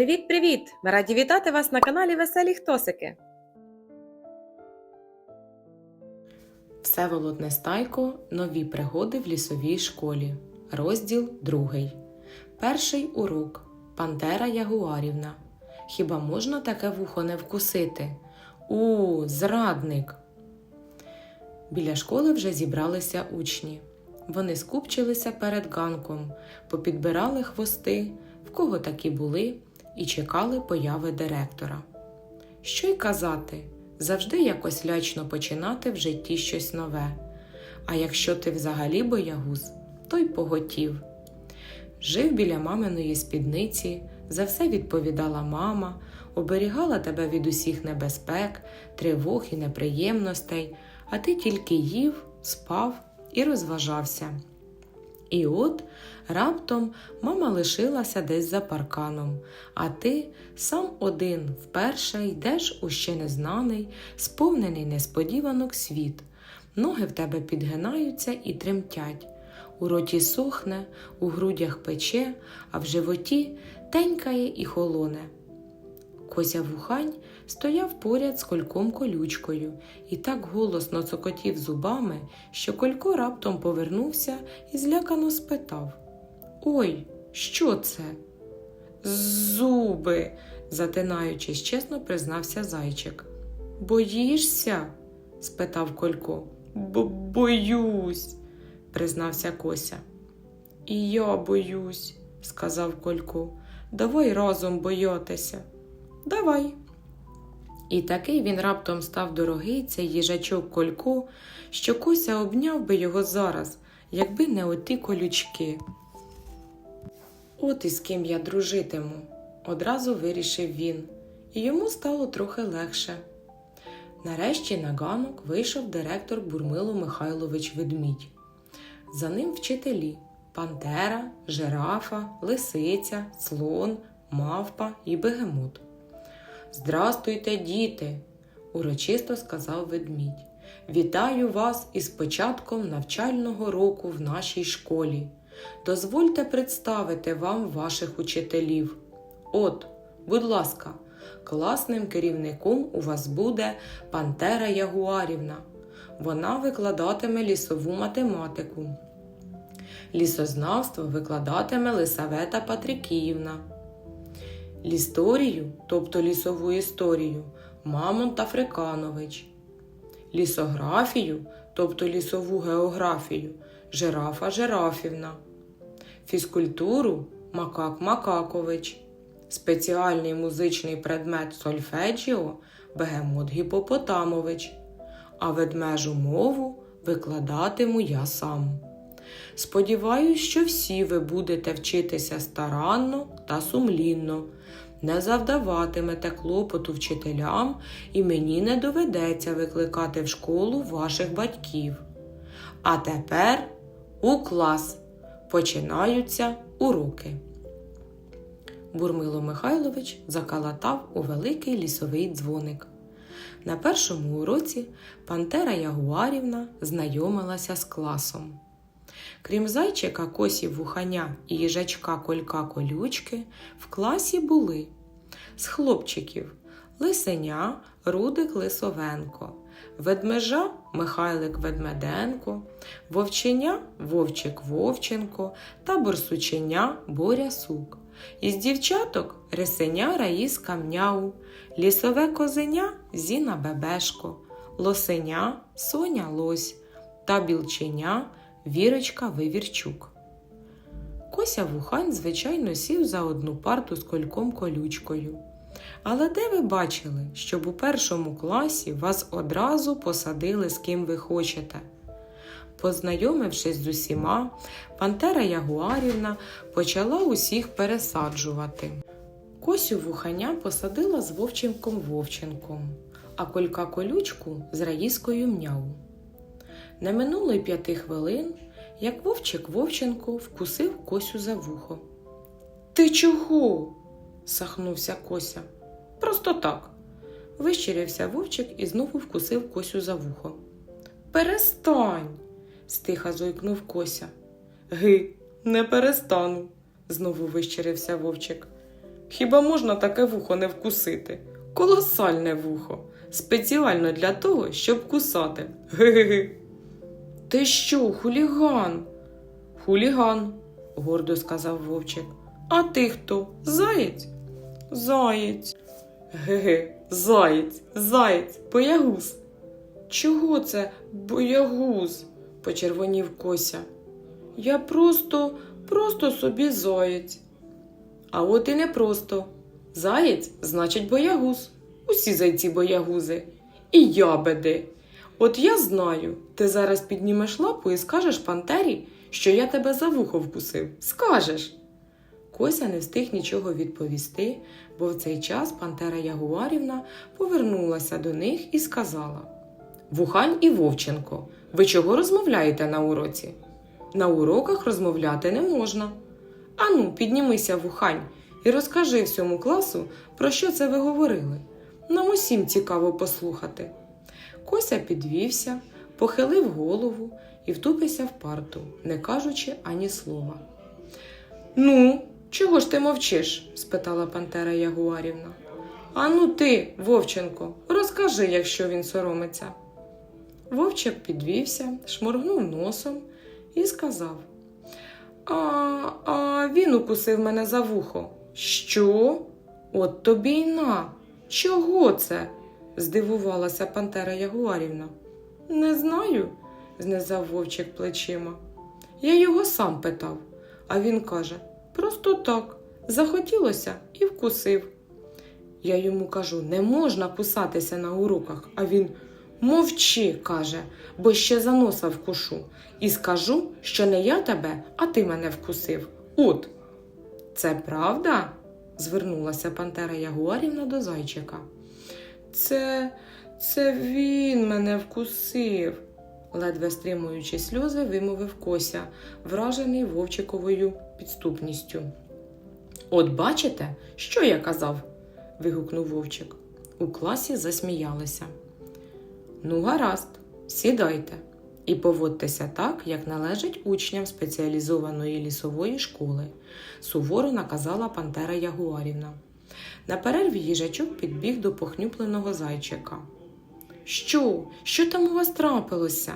Привіт-привіт! Ми раді вітати вас на каналі Веселі Хтосики. Всеволод Нестайко Нові пригоди в лісовій школі. Розділ 2. Перший урок. Пантера Ягуарівна. Хіба можна таке вухо не вкусити? У, зрадник. Біля школи вже зібралися учні. Вони скупчилися перед ганком, попідбирали хвости, в кого такі були, і чекали появи директора. Що й казати, завжди якось лячно починати в житті щось нове. А якщо ти взагалі боягуз, то й поготів. Жив біля маминої спідниці, за все відповідала мама, оберігала тебе від усіх небезпек, тривог і неприємностей, а ти тільки їв, спав і розважався. І от раптом мама лишилася десь за парканом, а ти сам один вперше йдеш у ще незнаний, сповнений несподіванок світ. Ноги в тебе підгинаються і тремтять. У роті сохне, у грудях пече, а в животі тенькає і холоне. Кося вухань стояв поряд з кольком колючкою і так голосно цокотів зубами, що колько раптом повернувся і злякано спитав Ой, що це? Зуби, затинаючись, чесно признався зайчик. Боїшся? спитав Колько. Бо боюсь, признався Кося. І я боюсь, сказав Колько. Давай разом боятися. Давай. І такий він раптом став дорогий цей їжачок Колько, що Кося обняв би його зараз, якби не оті колючки. От із ким я дружитиму, одразу вирішив він, і йому стало трохи легше. Нарешті на ганок вийшов директор Бурмило Михайлович Ведмідь. За ним вчителі Пантера, Жирафа, Лисиця, Слон, Мавпа і Бегемот. Здрастуйте, діти, урочисто сказав ведмідь. Вітаю вас із початком навчального року в нашій школі. Дозвольте представити вам ваших учителів. От, будь ласка, класним керівником у вас буде Пантера Ягуарівна. Вона викладатиме лісову математику. Лісознавство викладатиме Лисавета Патрикіївна. Лісторію, тобто лісову історію, Мамонт Африканович. Лісографію, тобто лісову географію, Жирафа Жирафівна. Фізкультуру Макак Макакович. Спеціальний музичний предмет сольфеджіо Бегемот Гіпопотамович. А ведмежу мову викладатиму я сам. Сподіваюсь, що всі ви будете вчитися старанно та сумлінно, не завдаватимете клопоту вчителям, і мені не доведеться викликати в школу ваших батьків. А тепер у клас починаються уроки. Бурмило Михайлович закалатав у великий лісовий дзвоник. На першому уроці Пантера Ягуарівна знайомилася з класом. Крім зайчика косі вуханя і їжачка колька колючки, в класі були з хлопчиків Лисеня, Рудик Лисовенко, ведмежа Михайлик Ведмеденко, вовченя Вовчик Вовченко та борсученя Боря Сук. Із дівчаток рисеня Раїска Мняу, лісове козеня Зіна Бебешко, лосеня Соня Лось та білченя Вірочка Вивірчук. Кося Вухань, звичайно, сів за одну парту з кольком колючкою. Але де ви бачили, щоб у першому класі вас одразу посадили з ким ви хочете? Познайомившись з усіма, Пантера Ягуарівна почала усіх пересаджувати. Косю вуханя посадила з Вовченком Вовченком, а колька колючку з Раїскою мняу. Не минуло й п'яти хвилин, як Вовчик Вовченко вкусив Косю за вухо. Ти чого? сахнувся Кося. Просто так. Вищирився Вовчик і знову вкусив Косю за вухо. Перестань, стиха зойкнув Кося. Ги, не перестану, знову вищирився Вовчик. Хіба можна таке вухо не вкусити? Колосальне вухо. Спеціально для того, щоб кусати. Ге-ге-ге. Ти що, хуліган? Хуліган, гордо сказав вовчик. А ти хто? Заєць? Заєць. Ге-ге, заєць, заєць, боягуз. Чого це боягуз? почервонів Кося. Я просто, просто собі заєць. А от і не просто. Заєць значить боягуз. Усі зайці боягузи. І ябеди. От я знаю, ти зараз піднімеш лапу і скажеш пантері, що я тебе за вухо вкусив. Скажеш. Кося не встиг нічого відповісти, бо в цей час пантера Ягуарівна повернулася до них і сказала: Вухань і Вовченко, ви чого розмовляєте на уроці? На уроках розмовляти не можна. Ану, піднімися, вухань, і розкажи всьому класу, про що це ви говорили. Нам усім цікаво послухати. Кося підвівся, похилив голову і втупився в парту, не кажучи ані слова. Ну, чого ж ти мовчиш? спитала пантера Ягуарівна. Ану ти, Вовченко, розкажи, якщо він соромиться. Вовчик підвівся, шморгнув носом і сказав: А, а він укусив мене за вухо. Що? От тобі й на. Чого це? Здивувалася пантера Ягуарівна. Не знаю, знизав вовчик плечима. Я його сам питав, а він каже: просто так, захотілося і вкусив. Я йому кажу, не можна кусатися на уроках, а він мовчи, каже, бо ще за носа вкушу, і скажу, що не я тебе, а ти мене вкусив. От. Це правда? звернулася пантера Ягуарівна до зайчика. Це, це він мене вкусив, ледве стримуючи сльози, вимовив Кося, вражений вовчиковою підступністю. От бачите, що я казав? вигукнув вовчик. У класі засміялися. Ну, гаразд, сідайте і поводьтеся так, як належить учням спеціалізованої лісової школи, суворо наказала пантера Ягуарівна. На перерві їжачок підбіг до похнюпленого зайчика. Що? Що там у вас трапилося?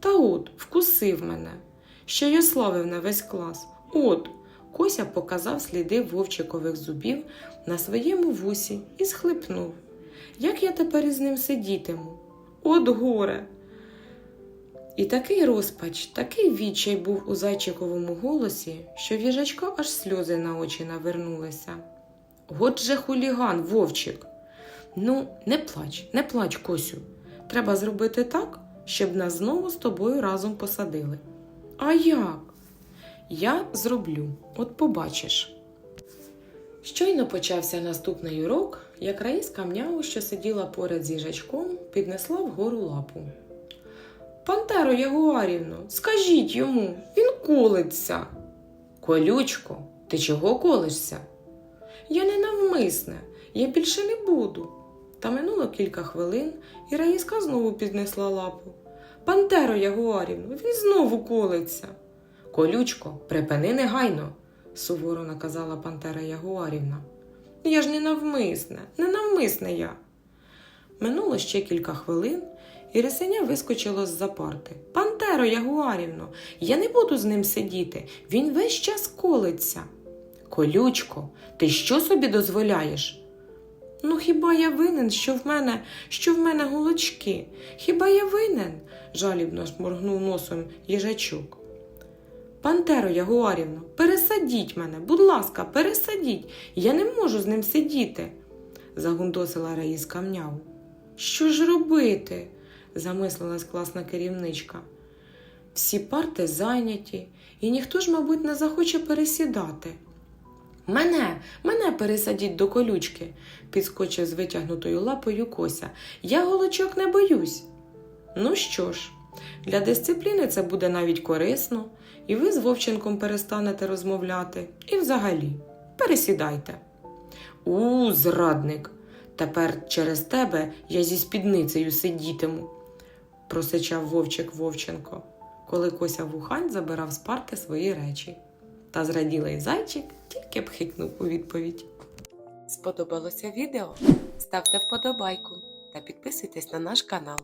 Та от, вкусив мене. Ще й ославив на весь клас. От, Кося показав сліди вовчикових зубів на своєму вусі і схлипнув. Як я тепер із ним сидітиму? От горе. І такий розпач, такий відчай був у зайчиковому голосі, що в їжачка аж сльози на очі навернулися. От же хуліган, вовчик. Ну, не плач, не плач, Косю. Треба зробити так, щоб нас знову з тобою разом посадили. А як? Я зроблю, от побачиш. Щойно почався наступний урок, як Раїска Мняу, що сиділа поряд з їжачком, піднесла вгору лапу. Пантеро Ягуарівно, скажіть йому, він колиться. Колючко, ти чого колишся? Я не навмисне, я більше не буду. Та минуло кілька хвилин, і Раїска знову піднесла лапу. Пантеро Ягуарівно, він знову колиться. Колючко, припини негайно, суворо наказала пантера Ягуарівна. Я ж не навмисне, не навмисне я. Минуло ще кілька хвилин, і рисеня вискочило з-за парти. Пантеро Ягуарівно, я не буду з ним сидіти, він весь час колиться. Колючко, ти що собі дозволяєш? Ну, хіба я винен, що в мене, що в мене голочки? Хіба я винен? жалібно шморгнув носом їжачок. Пантеро Ягуарівно, пересадіть мене, будь ласка, пересадіть. Я не можу з ним сидіти, загундосила Раїска мняу. Що ж робити? замислилась класна керівничка. Всі парти зайняті, і ніхто ж, мабуть, не захоче пересідати. Мене, мене пересадіть до колючки, підскочив з витягнутою лапою Кося. Я голочок не боюсь. Ну що ж, для дисципліни це буде навіть корисно, і ви з Вовченком перестанете розмовляти. І взагалі, пересідайте. У, зрадник, тепер через тебе я зі спідницею сидітиму, просичав вовчик Вовченко, коли Кося Вухань забирав з парти свої речі. Та зраділий зайчик тільки б хикнув у відповідь. Сподобалося відео? Ставте вподобайку та підписуйтесь на наш канал.